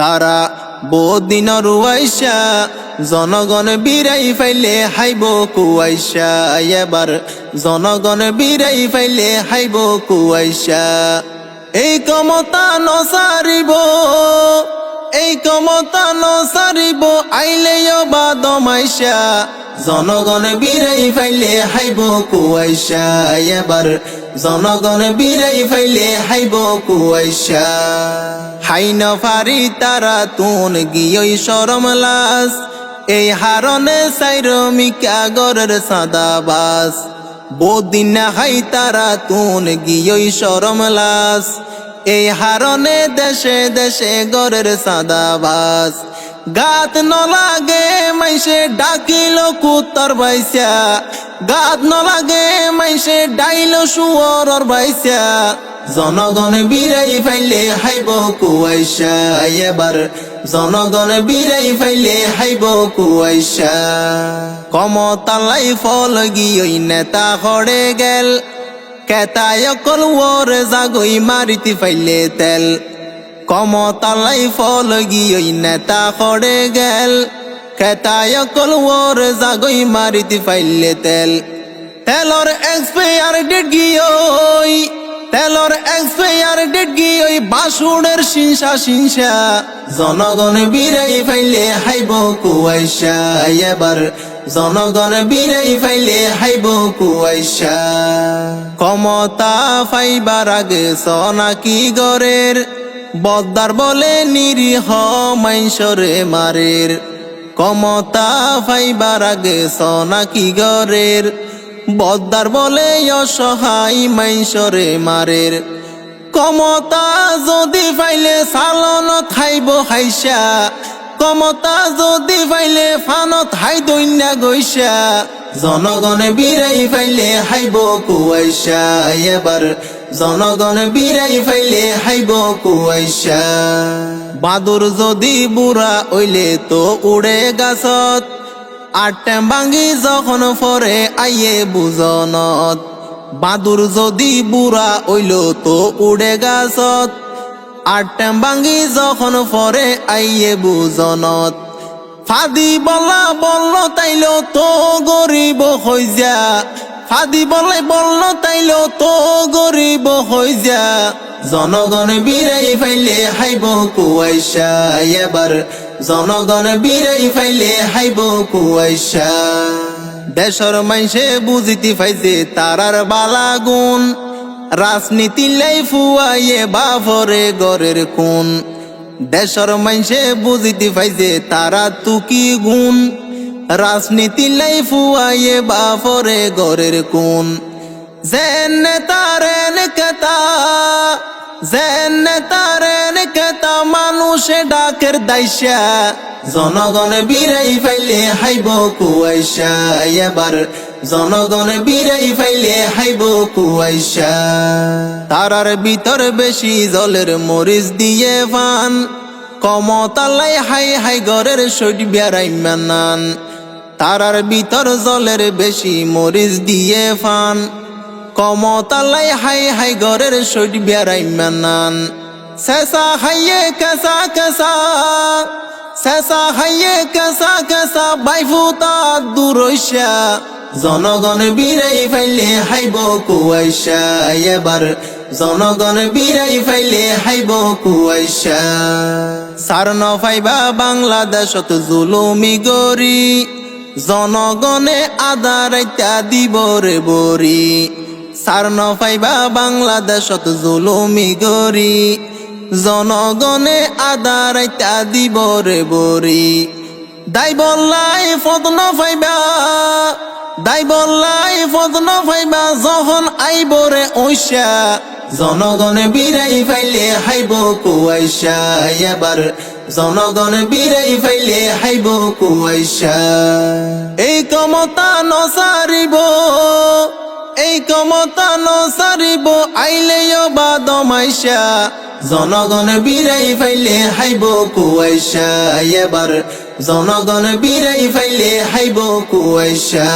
তারা বদিন রুয়াইশা, জনগণ বিরাই ফাইলে হাইব কুয়াইশা। এবার জনগণ বিরাই ফাইলে হাইব কুয়াইশা। এই কমতা নসারিব, এই কমতা নসারিব, আইলে বা দমাইশা। জনগণ বিরাই ফাইলে হাইব কুয়াইশা। এবার জনগণ বিরাই ফাইলে হাইব কুয়াইশা। হাইন ফারি তারা তুন গিয়ই সরম লাস এই হারনে সাইরমিকা গরের সাদা বাস বদিন হাই তারা তুন গিয়ই সরম লাস এই হারনে দেশে দেশে গরের সাদা বাস গাত নলাগে মাইসে ডাকিল কুত্তর বাইসা। গাত নলাগে, মাইসে ডাইল শুয়রর বাইসা। জনগণ বিরাই ফাইলে হাইব কুয়াইশা। এবার জনগণ বিরাই ফাইলে হাইব কুয়াইশা। কমতালাই ফল গিয়ই নেতা হরে গেল। কেতায় কল ওর জাগই মারিতি ফাইলে তেল। কমতালাই ফল গিয়ই নেতা হরে গেল। কেতায় কল ওর জাগই মারিতি ফাইলে তেল। তেলর এক্সপায়ার ডেট গিয়ই, তেলর এক্সপায়ার ডেট গিয়ে ওই বাসুড়ের সিনসা সিনসা জনগণ বিরাই ফাইলে হাইব কুয়াইশা, এবার জনগণ বিরাই ফাইলে হাইব কুয়াইশা। ক্ষমতা ফাইবার আগে সনাকি গরের, বদ্দার বলে নিরীহ মাইসরে মারের। ক্ষমতা ফাইবার আগে সনাকি গরের বদ্দার বলে অসহায় মাইসরে মারের। কমতা যদি পাইলে সালন খাইব হাইসা। কমতা যদি পাইলে ফানত হাই দৈন্যা গৈসা জনগণ বিরাই ফাইলে হাইব কুয়াইশা এবার জনগণ বিরাই ফাইলে হাইব কুয়াইশা বাদুর যদি বুড়া ওইলে তো উড়ে গাছত। আটেম ভাঙ্গি যখন ফরে আইয়ে বুজনত। বাদুর যদি বুড়া ওইল তো উড়ে গাছত। আটেম ভাঙ্গি যখন ফরে আইয়ে বুজনত ফাদি বলা বলল, তাইল তো গরিব হই যা। ফাদি বলে বলল, তাইল তো গরিব হই যা। জনগণ বিরাই ফাইলে হাইব কুয়াইশা। এবার জনগণ বিরাই ফাইলে হাইব কুয়াইশা। দেশর মাইসে বুঝিতে ফাইছে তারার বালা গুণ রাজনীতি লাই ফুয়াইয়ে বাফরে গরের কোন দেশর মাইসে বুঝিতে পাইছে তারা তুকি গুণ। রাজনীতি লাই ফুয়াইয়ে বাফরে গরের কোন জেন তারেন কেতা জেন নেতারেন কেতা মানুষে ডাকের দাইসা, জনগণ বিরাই ফাইলে হাইব কুয়াইশা। এবার জনগণ বিরাই ফাইলে হাইব কুয়াইশা। তারার ভিতর বেশি জলের মরিচ দিয়ে ফান। কমতালাই হাই হাই গরের সইট বেড়াই মানান। তারার ভিতর জলের বেশি মরিচ দিয়ে ফান। কমতালাই হাই হাই গরের সইট বেড়াই মানান। শেষা হাইয়ে কেসা কেসা শেষা হাইয়ে কেসা কেসা বাইফুতা দূরইসা জনগণ বিরাই ফাইলে হাইব কুয়াইশা এবার জনগণ বিরাই ফাইলে হাইব কুয়াইশা সার নফাইবা বাংলাদেশত জুলুমি গরি জনগণে আদার দিব রে বরি সার নফাইবা বাংলাদেশত জুলুমি গরি জনগণে আদার দিব রে বরি দাই বল্লাই ফদন ফাইবা, দাই বল্লাই ফদন ফাইবা, যখন আইব রে ঐশা। জনগণ বিরাই ফাইলে হাইব কুয়াইশা, এবার জনগণ বিরাই ফাইলে হাইব কুয়াইশা। এই কমতা নসারিব এই কমতা নসারিব আইলে বা দমাইশা জনগণ বিরাই ফাইলে হাইব কুয়াইশা, এবার জনগণ বিরাই ফাইলে হাইব কুয়াইশা।